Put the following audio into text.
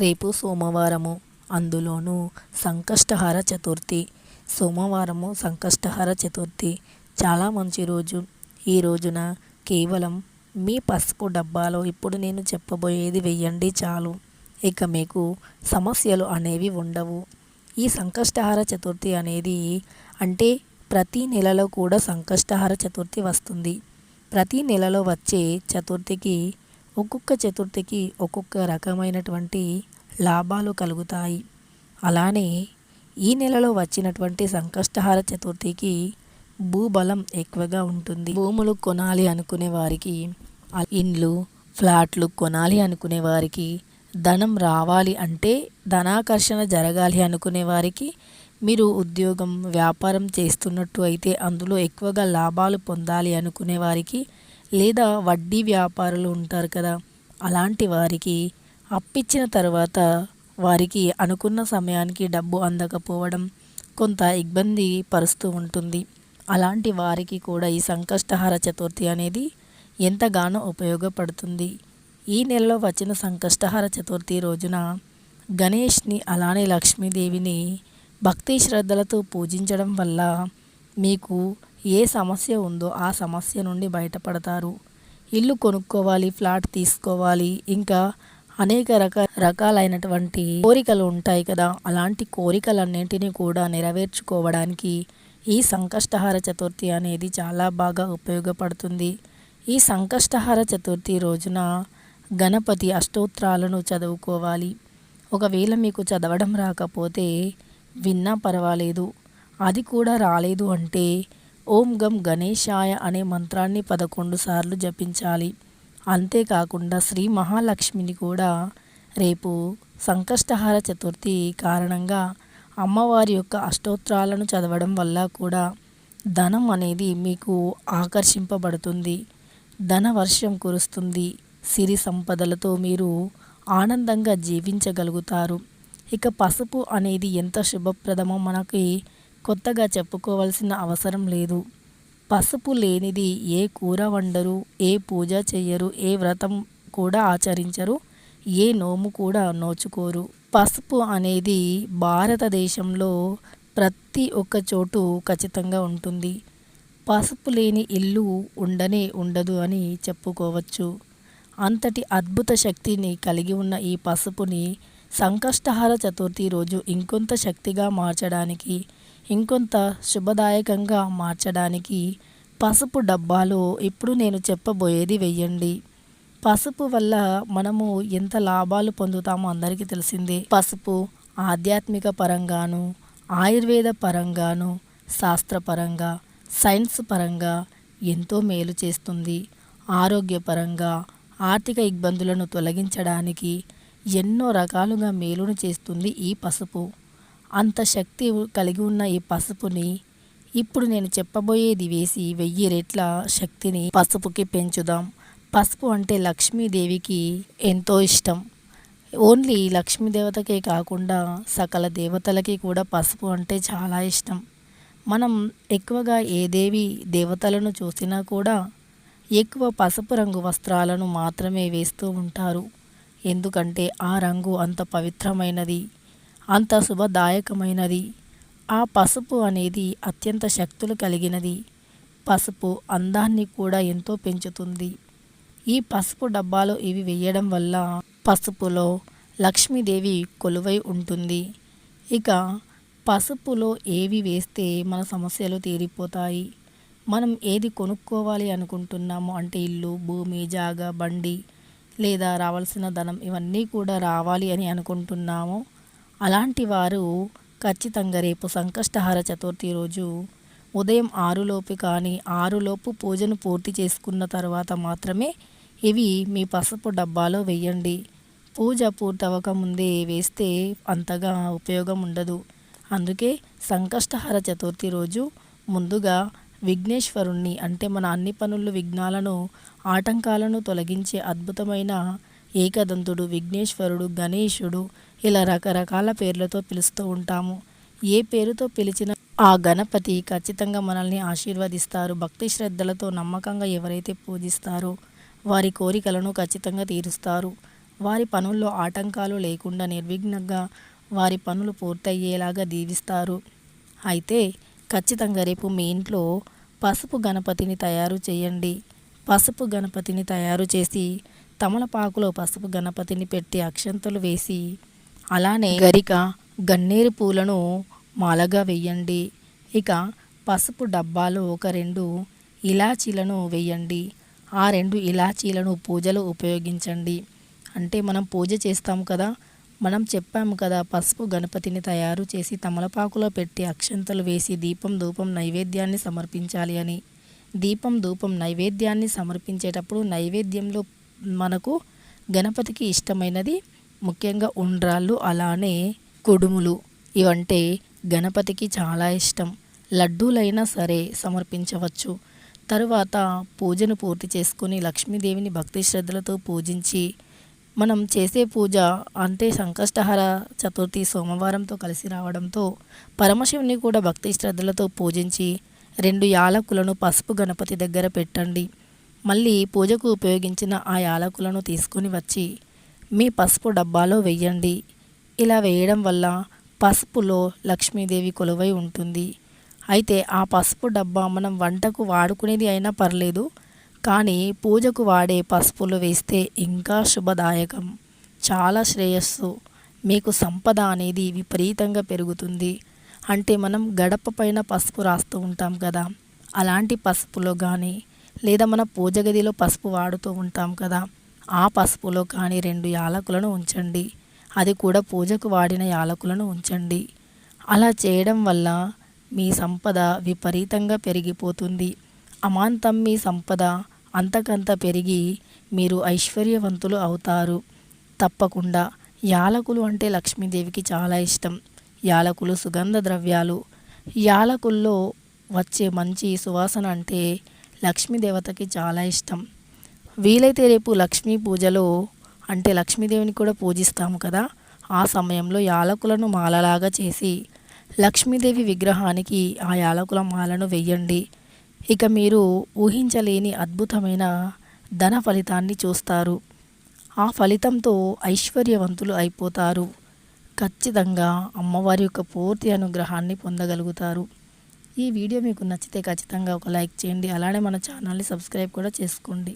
రేపు సోమవారము అందులోనూ సంకష్టహార చతుర్థి. సోమవారము సంకష్టహార చతుర్థి. చాలా మంచి రోజు. ఈ రోజున కేవలం మీ పసుపు డబ్బాలో ఇప్పుడు నేను చెప్పబోయేది వెయ్యండి చాలు. ఇక మీకు సమస్యలు అనేవి ఉండవు. ఈ సంకష్టహార చతుర్థి అనేది అంటే ప్రతి నెలలో కూడా సంకష్టహార చతుర్థి వస్తుంది. ప్రతి నెలలో వచ్చే చతుర్థికి ఒక్కొక్క చతుర్థికి ఒక్కొక్క రకమైనటువంటి లాభాలు కలుగుతాయి. అలానే ఈ నెలలో వచ్చినటువంటి సంకష్టహార చతుర్థికి భూబలం ఎక్కువగా ఉంటుంది. భూములు కొనాలి అనుకునే వారికి ఇండ్లు ఫ్లాట్లు కొనాలి అనుకునే వారికి ధనం రావాలి అంటే ధనాకర్షణ జరగాలి అనుకునే వారికి మీరు ఉద్యోగం వ్యాపారం చేస్తున్నట్టు అయితే అందులో ఎక్కువగా లాభాలు పొందాలి అనుకునే వారికి లేదా వడ్డీ వ్యాపారులు ఉంటారు కదా అలాంటి వారికి అప్పిచ్చిన తర్వాత వారికి అనుకున్న సమయానికి డబ్బు అందకపోవడం కొంత ఇబ్బంది పరుస్తూ ఉంటుంది. అలాంటి వారికి కూడా ఈ సంకష్టహార చతుర్థి అనేది ఎంతగానో ఉపయోగపడుతుంది. ఈ నెలలో వచ్చిన సంకష్టహార చతుర్థి రోజున గణేష్ని అలానే లక్ష్మీదేవిని భక్తి శ్రద్ధలతో పూజించడం వల్ల మీకు ఏ సమస్య ఉందో ఆ సమస్య నుండి బయటపడతారు. ఇల్లు కొనుక్కోవాలి ఫ్లాట్ తీసుకోవాలి ఇంకా అనేక రక రకాలైనటువంటి కోరికలు ఉంటాయి కదా. అలాంటి కోరికలన్నింటినీ కూడా నెరవేర్చుకోవడానికి ఈ సంకష్టహార చతుర్థి అనేది చాలా బాగా ఉపయోగపడుతుంది. ఈ సంకష్టహార చతుర్థి రోజున గణపతి అష్టోత్రాలను చదువుకోవాలి. ఒకవేళ మీకు చదవడం రాకపోతే విన్నా పర్వాలేదు. అది కూడా రాలేదు అంటే ఓం గం గణేశాయ అనే మంత్రాన్ని పదకొండు సార్లు జపించాలి. అంతేకాకుండా శ్రీ మహాలక్ష్మిని కూడా రేపు సంకష్టహార చతుర్థి కారణంగా అమ్మవారి యొక్క అష్టోత్రాలను చదవడం వల్ల కూడా ధనం అనేది మీకు ఆకర్షింపబడుతుంది. ధన వర్షం కురుస్తుంది. సిరి సంపదలతో మీరు ఆనందంగా జీవించగలుగుతారు. ఇక పసుపు అనేది ఎంత శుభప్రదమో మనకి కొత్తగా చెప్పుకోవాల్సిన అవసరం లేదు. పసుపు లేనిది ఏ కూర వండరు ఏ పూజ చెయ్యరు ఏ వ్రతం కూడా ఆచరించరు ఏ నోము కూడా నోచుకోరు. పసుపు అనేది భారతదేశంలో ప్రతి ఒక్క చోటు ఖచ్చితంగా ఉంటుంది. పసుపు లేని ఇల్లు ఉండనే ఉండదు అని చెప్పుకోవచ్చు. అంతటి అద్భుత శక్తిని కలిగి ఉన్న ఈ పసుపుని సంకష్టహార చతుర్థి రోజు ఇంకొంత శక్తిగా మార్చడానికి ఇంకొంత శుభదాయకంగా మార్చడానికి పసుపు డబ్బాలో ఇప్పుడు నేను చెప్పబోయేది వెయ్యండి. పసుపు వల్ల మనము ఎంత లాభాలు పొందుతామో అందరికీ తెలిసిందే. పసుపు ఆధ్యాత్మిక పరంగాను ఆయుర్వేద పరంగాను శాస్త్రపరంగా సైన్స్ పరంగా ఎంతో మేలు చేస్తుంది. ఆరోగ్యపరంగా ఆర్థిక ఇబ్బందులను తొలగించడానికి ఎన్నో రకాలుగా మేలును చేస్తుంది ఈ పసుపు. అంత శక్తి కలిగి ఉన్న ఈ పసుపుని ఇప్పుడు నేను చెప్పబోయేది వేసి వెయ్యి రెట్ల శక్తిని పసుపుకి పెంచుదాం. పసుపు అంటే లక్ష్మీదేవికి ఎంతో ఇష్టం. ఓన్లీ లక్ష్మీదేవతకే కాకుండా సకల దేవతలకి కూడా పసుపు అంటే చాలా ఇష్టం. మనం ఎక్కువగా ఏ దేవి దేవతలను చూసినా కూడా ఎక్కువ పసుపు రంగు వస్త్రాలను మాత్రమే వేస్తూ ఉంటారు. ఎందుకంటే ఆ రంగు అంత పవిత్రమైనది. అంత శుభదాయకమైనది. ఆ పసుపు అనేది అత్యంత శక్తులు కలిగినది. పసుపు అందాన్ని కూడా ఎంతో పెంచుతుంది. ఈ పసుపు డబ్బాలో ఇవి వేయడం వల్ల పసుపులో లక్ష్మీదేవి కొలువై ఉంటుంది. ఇక పసుపులో ఏవి వేస్తే మన సమస్యలు తీరిపోతాయి? మనం ఏది కొనుక్కోవాలి అనుకుంటున్నామో అంటే ఇల్లు భూమి జాగా బండి లేదా రావాల్సిన ధనం ఇవన్నీ కూడా రావాలి అని అనుకుంటున్నాము. అలాంటి వారు ఖచ్చితంగా రేపు సంకష్టహార చతుర్థి రోజు ఉదయం ఆరులోపు కానీ ఆరులోపు పూజను పూర్తి చేసుకున్న తర్వాత మాత్రమే ఇవి మీ పసుపు డబ్బాలో వేయండి. పూజ పూర్తవకముందే వేస్తే అంతగా ఉపయోగం ఉండదు. అందుకే సంకష్టహార చతుర్థి రోజు ముందుగా విఘ్నేశ్వరుణ్ణి అంటే మన అన్ని పనులు విఘ్నాలను ఆటంకాలను తొలగించే అద్భుతమైన ఏకదంతుడు విఘ్నేశ్వరుడు గణేశుడు ఇలా రకరకాల పేర్లతో పిలుస్తూ ఉంటాము. ఏ పేరుతో పిలిచిన ఆ గణపతి ఖచ్చితంగా మనల్ని ఆశీర్వదిస్తారు. భక్తి శ్రద్ధలతో నమ్మకంగా ఎవరైతే పూజిస్తారో వారి కోరికలను ఖచ్చితంగా తీరుస్తారు. వారి పనుల్లో ఆటంకాలు లేకుండా నిర్విఘ్నంగా వారి పనులు పూర్తయ్యేలాగా దీవిస్తారు. అయితే ఖచ్చితంగా రేపు మీ ఇంట్లో పసుపు గణపతిని తయారు చేయండి. పసుపు గణపతిని తయారు చేసి తమలపాకులో పసుపు గణపతిని పెట్టి అక్షంతలు వేసి అలానే గరిక. గన్నేరు పూలను మాలగా వేయండి. ఇక పసుపు డబ్బాలో ఒక రెండు ఇలాచీలను వేయండి. ఆ రెండు ఇలాచీలను పూజలో ఉపయోగించండి. అంటే మనం పూజ చేస్తాం కదా మనం చెప్పాము కదా పసుపు గణపతిని తయారు చేసి తమలపాకులో పెట్టి అక్షంతలు వేసి దీపం ధూపం నైవేద్యాన్ని సమర్పించాలి అని. దీపం ధూపం నైవేద్యాన్ని సమర్పించేటప్పుడు నైవేద్యంలో మనకు గణపతికి ఇష్టమైనది ముఖ్యంగా ఉండ్రాళ్ళు అలానే కుడుములు. ఇవంటే గణపతికి చాలా ఇష్టం. లడ్డూలైనా సరే సమర్పించవచ్చు. తరువాత పూజను పూర్తి చేసుకుని లక్ష్మీదేవిని భక్తి శ్రద్ధలతో పూజించి మనం చేసే పూజ అంటే సంకష్టహర చతుర్థి సోమవారంతో కలిసి రావడంతో పరమశివుని కూడా భక్తి శ్రద్ధలతో పూజించి రెండు యాలకులను పసుపు గణపతి దగ్గర పెట్టండి. మళ్ళీ పూజకు ఉపయోగించిన ఆ యాలకులను తీసుకొని వచ్చి మీ పసుపు డబ్బాలో వెయ్యండి. ఇలా వేయడం వల్ల పసుపులో లక్ష్మీదేవి కొలువై ఉంటుంది. అయితే ఆ పసుపు డబ్బా మనం వంటకు వాడుకునేది అయినా పర్లేదు కానీ పూజకు వాడే పసుపులు వేస్తే ఇంకా శుభదాయకం. చాలా శ్రేయస్సు. మీకు సంపద అనేది విపరీతంగా పెరుగుతుంది. అంటే మనం గడప పైన పసుపు రాస్తూ ఉంటాం కదా. అలాంటి పసుపులో కానీ లేదా మన పూజ గదిలో పసుపు వాడుతూ ఉంటాం కదా. ఆ పసుపులో కానీ రెండు యాలకులను ఉంచండి. అది కూడా పూజకు వాడిన యాలకులను ఉంచండి. అలా చేయడం వల్ల మీ సంపద విపరీతంగా పెరిగిపోతుంది. అమాంతం మీ సంపద అంతకంత పెరిగి మీరు ఐశ్వర్యవంతులు అవుతారు. తప్పకుండా యాలకులు అంటే లక్ష్మీదేవికి చాలా ఇష్టం. యాలకులు సుగంధ ద్రవ్యాలు. యాలకుల్లో వచ్చే మంచి సువాసన అంటే లక్ష్మీదేవతకి చాలా ఇష్టం. వీలైతే రేపు లక్ష్మీ పూజలో అంటే లక్ష్మీదేవిని కూడా పూజిస్తాము కదా ఆ సమయంలో యాలకులను మాలలాగా చేసి లక్ష్మీదేవి విగ్రహానికి ఆ యాలకుల మాలను వెయ్యండి. ఇక మీరు ఊహించలేని అద్భుతమైన ధన ఫలితాన్ని చూస్తారు. ఆ ఫలితంతో ఐశ్వర్యవంతులు అయిపోతారు. ఖచ్చితంగా అమ్మవారి యొక్క పూర్తి అనుగ్రహాన్ని పొందగలుగుతారు. ఈ వీడియో మీకు నచ్చితే ఖచ్చితంగా ఒక లైక్ చేయండి. అలానే మన ఛానల్ని సబ్స్క్రైబ్ కూడా చేసుకోండి.